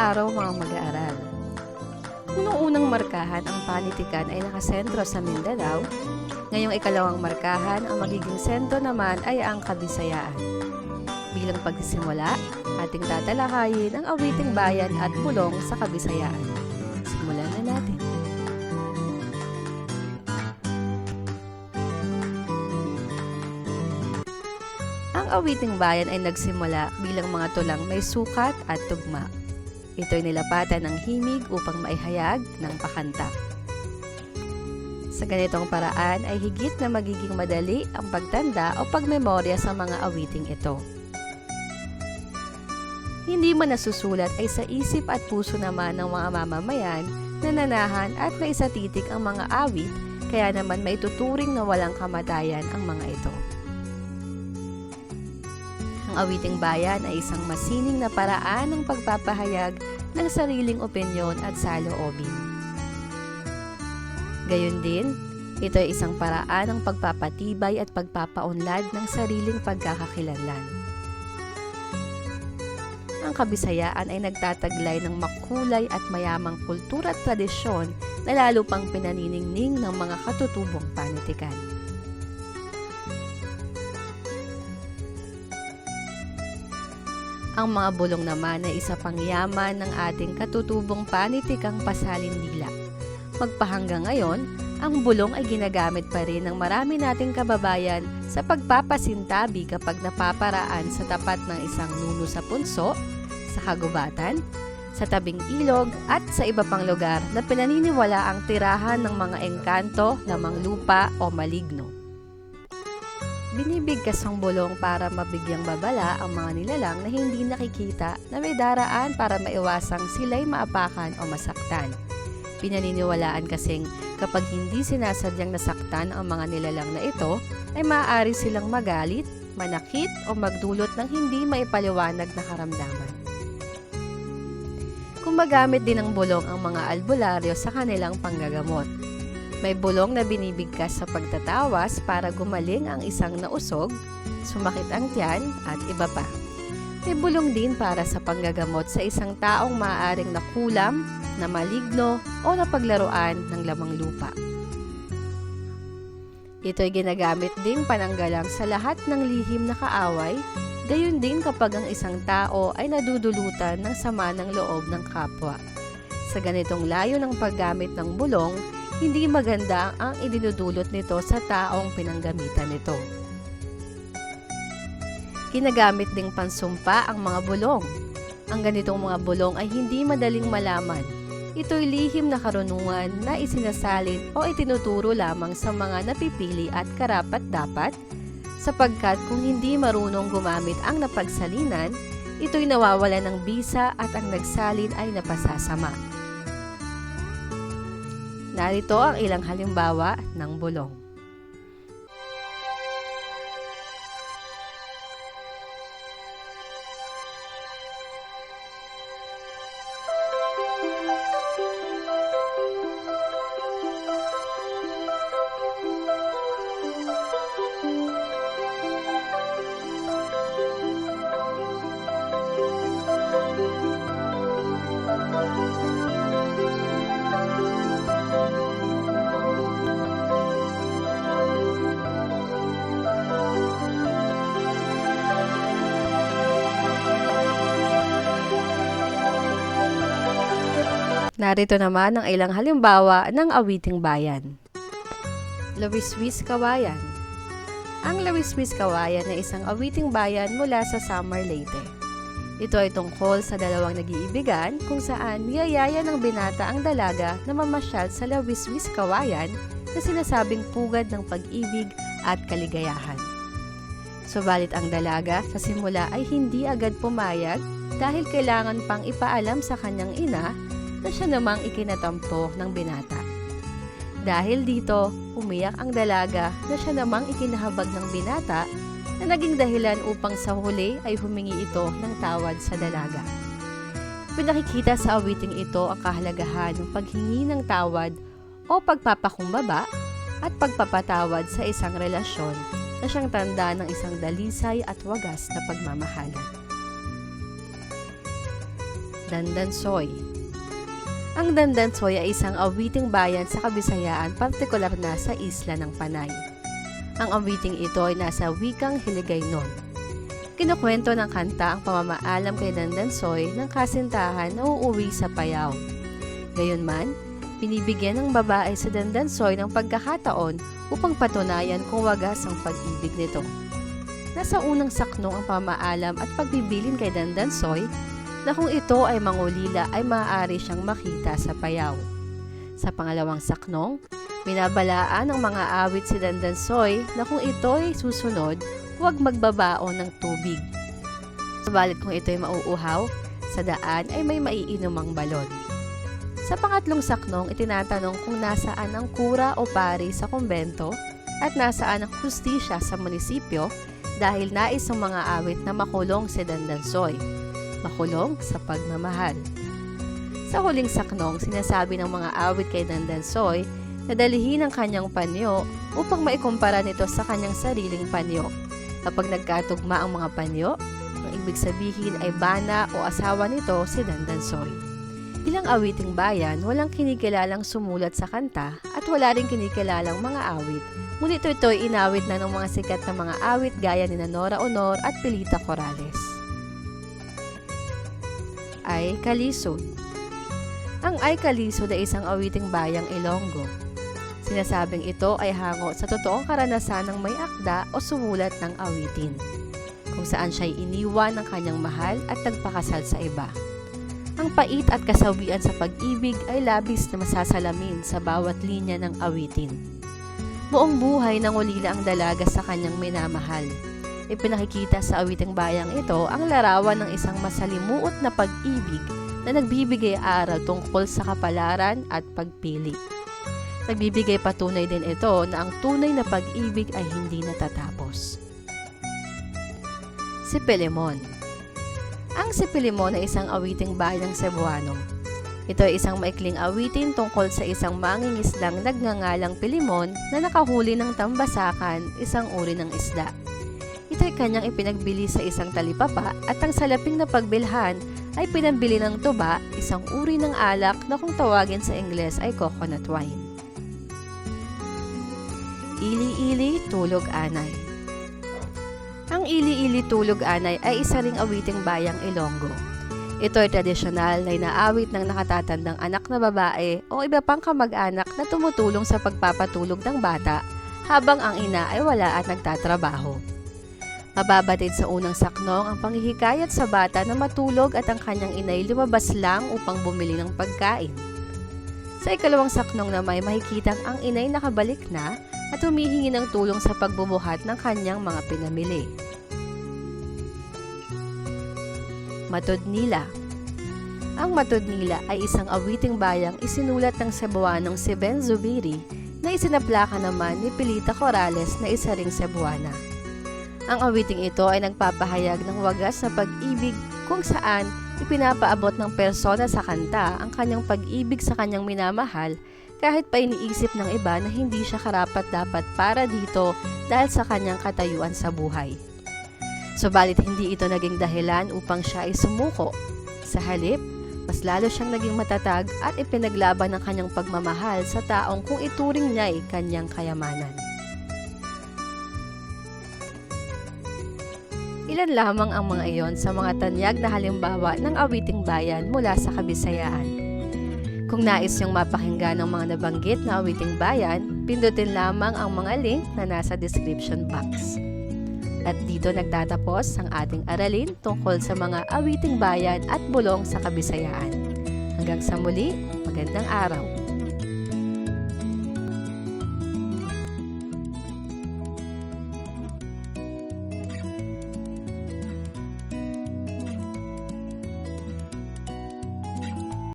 araw mga mag-aaral. Noong unang markahan ang panitikan ay nakasentro sa Mindanao, ngayong ikalawang markahan ang magiging sentro naman ay ang Kabisayaan. Bilang pagsisimula, ating tatalakayin ang awiting bayan at bulong sa Kabisayaan. Simulan na natin. Ang awiting bayan ay nagsimula bilang mga tulang may sukat at tugma. Ito'y nilapatan ng himig upang maihayag ng pakanta. Sa ganitong paraan ay higit na magiging madali ang pagtanda o pagmemorya sa mga awiting ito. Hindi man nasusulat ay sa isip at puso naman ng mga mamamayan na nanahan at naisatitik ang mga awit kaya naman maituturing na walang kamatayan ang mga ito. Ang awiting bayan ay isang masining na paraan ng pagpapahayag ng sariling opinyon at saloobin. Gayon din, ito ay isang paraan ng pagpapatibay at pagpapaunlad ng sariling pagkakakilanlan. Ang kabisayaan ay nagtataglay ng makulay at mayamang kultura at tradisyon na lalo pang pinaniningning ng mga katutubong panitikan. Ang mga bulong naman ay isa pang yaman ng ating katutubong panitikang pasalin dila. Magpahanggang ngayon, ang bulong ay ginagamit pa rin ng marami nating kababayan sa pagpapasintabi kapag napaparaan sa tapat ng isang nuno sa punso, sa kagubatan, sa tabing ilog at sa iba pang lugar na pinaniniwala ang tirahan ng mga engkanto, lamang lupa o maligno. Binibigkas ang bulong para mabigyang babala ang mga nilalang na hindi nakikita na may daraan para maiwasang sila'y maapakan o masaktan. Pinaniniwalaan kasing kapag hindi sinasadyang nasaktan ang mga nilalang na ito, ay maaari silang magalit, manakit o magdulot ng hindi maipaliwanag na karamdaman. Kumagamit din ng bulong ang mga albularyo sa kanilang panggagamot. May bulong na binibigkas sa pagtatawas para gumaling ang isang nausog, sumakit ang tiyan at iba pa. May bulong din para sa panggagamot sa isang taong maaaring nakulam, na maligno o napaglaruan ng lamang lupa. Ito'y ginagamit ding pananggalang sa lahat ng lihim na kaaway, gayon din kapag ang isang tao ay nadudulutan ng sama ng loob ng kapwa. Sa ganitong layo ng paggamit ng bulong, hindi maganda ang idinudulot nito sa taong pinanggamitan nito. Ginagamit ding pansumpa ang mga bulong. Ang ganitong mga bulong ay hindi madaling malaman. Ito'y lihim na karunungan na isinasalin o itinuturo lamang sa mga napipili at karapat dapat sapagkat kung hindi marunong gumamit ang napagsalinan, ito'y nawawala ng bisa at ang nagsalin ay napasasama. Narito ang ilang halimbawa ng bulong. Narito naman ang ilang halimbawa ng awiting bayan. Lawiswis Kawayan Ang Lawiswis Kawayan ay isang awiting bayan mula sa Samar Leyte. Ito ay tungkol sa dalawang nag-iibigan kung saan niyayaya ng binata ang dalaga na mamasyal sa Lawiswis Kawayan na sinasabing pugad ng pag-ibig at kaligayahan. Subalit ang dalaga sa simula ay hindi agad pumayag dahil kailangan pang ipaalam sa kanyang ina na siya namang ikinatampo ng binata. Dahil dito, umiyak ang dalaga na siya namang ikinahabag ng binata na naging dahilan upang sa huli ay humingi ito ng tawad sa dalaga. Pinakikita sa awiting ito ang kahalagahan ng paghingi ng tawad o pagpapakumbaba at pagpapatawad sa isang relasyon na siyang tanda ng isang dalisay at wagas na pagmamahalan. Dandansoy Ang Dandansoy ay isang awiting bayan sa Kabisayaan, partikular na sa isla ng Panay. Ang awiting ito ay nasa wikang Hiligaynon. Kinukwento ng kanta ang pamamaalam kay Dandansoy ng kasintahan na uuwi sa Payaw. Gayunman, binibigyan ng babae sa Dandansoy ng pagkakataon upang patunayan kung wagas ang pag-ibig nito. Nasa unang saknong ang pamaalam at pagbibilin kay Dandansoy na kung ito ay mangulila ay maaari siyang makita sa payaw. Sa pangalawang saknong, binabalaan ng mga awit si Dandansoy na kung ito ay susunod, huwag magbabaon ng tubig. Subalit kung ito ay mauuhaw, sa daan ay may maiinumang balon. Sa pangatlong saknong, itinatanong kung nasaan ang kura o pari sa kumbento at nasaan ang hustisya sa munisipyo dahil nais ng mga awit na makulong si Dandansoy. Makulong sa pagmamahal. Sa huling saknong, sinasabi ng mga awit kay Dandansoy na dalihin ang kanyang panyo upang maikumpara nito sa kanyang sariling panyo. Kapag nagkatugma ang mga panyo, ang ibig sabihin ay bana o asawa nito si Dandansoy. Bilang awiting bayan, walang kinikilalang sumulat sa kanta at wala rin kinikilalang mga awit. Ngunit ito ay inawit na ng mga sikat na mga awit gaya ni Nora Honor at Pilita Corrales. Ay Kalisod Ang Ay Kalisod ay isang awiting bayang Ilonggo. Sinasabing ito ay hango sa totoong karanasan ng may akda o sumulat ng awitin, kung saan siya'y iniwan ng kanyang mahal at nagpakasal sa iba. Ang pait at kasawian sa pag-ibig ay labis na masasalamin sa bawat linya ng awitin. Buong buhay nangulila ang dalaga sa kanyang minamahal. Ipinakikita sa awiting bayang ito ang larawan ng isang masalimuot na pag-ibig na nagbibigay aral tungkol sa kapalaran at pagpili. Nagbibigay patunay din ito na ang tunay na pag-ibig ay hindi natatapos. Si Pelemon ang Sipilimon ay isang awiting bayang Cebuano. Ito ay isang maikling awitin tungkol sa isang mangingisdang nagngangalang Pilimon na nakahuli ng tambasakan, isang uri ng isda. Ito ay kanyang ipinagbili sa isang talipapa at ang salaping na pagbilhan ay pinambili ng tuba, isang uri ng alak na kung tawagin sa Ingles ay coconut wine. Ili-ili, tulog anay. Ang Ili-Ili Tulog Anay ay isa ring awiting bayang Ilonggo. Ito ay tradisyonal na inaawit ng nakatatandang anak na babae o iba pang kamag-anak na tumutulong sa pagpapatulog ng bata habang ang ina ay wala at nagtatrabaho. Mababatid sa unang saknong ang panghihikayat sa bata na matulog at ang kanyang inay lumabas lang upang bumili ng pagkain. Sa ikalawang saknong na may makikitang ang inay nakabalik na at humihingi ng tulong sa pagbubuhat ng kanyang mga pinamili. Matod nila Ang Matod nila ay isang awiting bayang isinulat ng Cebuanong si Ben Zubiri na isinaplaka naman ni Pilita Corrales na isa ring Cebuana. Ang awiting ito ay nagpapahayag ng wagas na pag-ibig kung saan ipinapaabot ng persona sa kanta ang kanyang pag-ibig sa kanyang minamahal kahit pa iniisip ng iba na hindi siya karapat-dapat para dito dahil sa kanyang katayuan sa buhay. Subalit hindi ito naging dahilan upang siya ay sumuko. Sa halip, mas lalo siyang naging matatag at ipinaglaban ng kanyang pagmamahal sa taong kung ituring niya ay kanyang kayamanan. Ilan lamang ang mga iyon sa mga tanyag na halimbawa ng awiting bayan mula sa Kabisayaan. Kung nais niyong mapakinggan ng mga nabanggit na awiting bayan, pindutin lamang ang mga link na nasa description box. At dito nagtatapos ang ating aralin tungkol sa mga awiting bayan at bulong sa Kabisayaan. Hanggang sa muli, magandang araw!